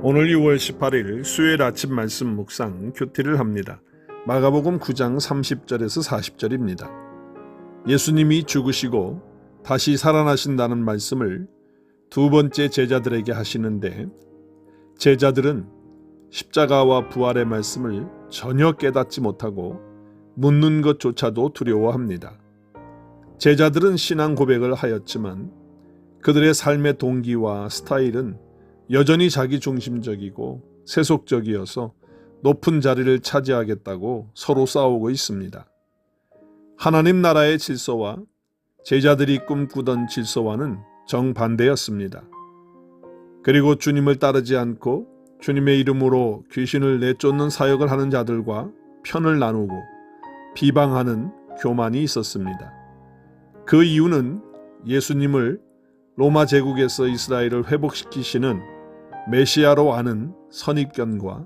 오늘 6월 18일 수요일 아침 말씀 묵상 교티를 합니다. 마가복음 9장 30절에서 40절입니다. 예수님이 죽으시고 다시 살아나신다는 말씀을 두 번째 제자들에게 하시는데 제자들은 십자가와 부활의 말씀을 전혀 깨닫지 못하고 묻는 것조차도 두려워합니다. 제자들은 신앙 고백을 하였지만 그들의 삶의 동기와 스타일은 여전히 자기 중심적이고 세속적이어서 높은 자리를 차지하겠다고 서로 싸우고 있습니다. 하나님 나라의 질서와 제자들이 꿈꾸던 질서와는 정반대였습니다. 그리고 주님을 따르지 않고 주님의 이름으로 귀신을 내쫓는 사역을 하는 자들과 편을 나누고 비방하는 교만이 있었습니다. 그 이유는 예수님을 로마 제국에서 이스라엘을 회복시키시는 메시아로 아는 선입견과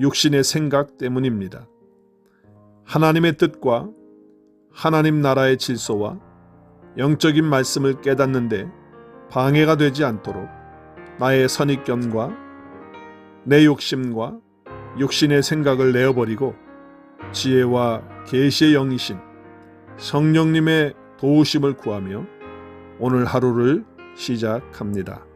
육신의 생각 때문입니다. 하나님의 뜻과 하나님 나라의 질서와 영적인 말씀을 깨닫는데 방해가 되지 않도록 나의 선입견과 내 욕심과 육신의 생각을 내어버리고 지혜와 계시의 영이신 성령님의 도우심을 구하며 오늘 하루를 시작합니다.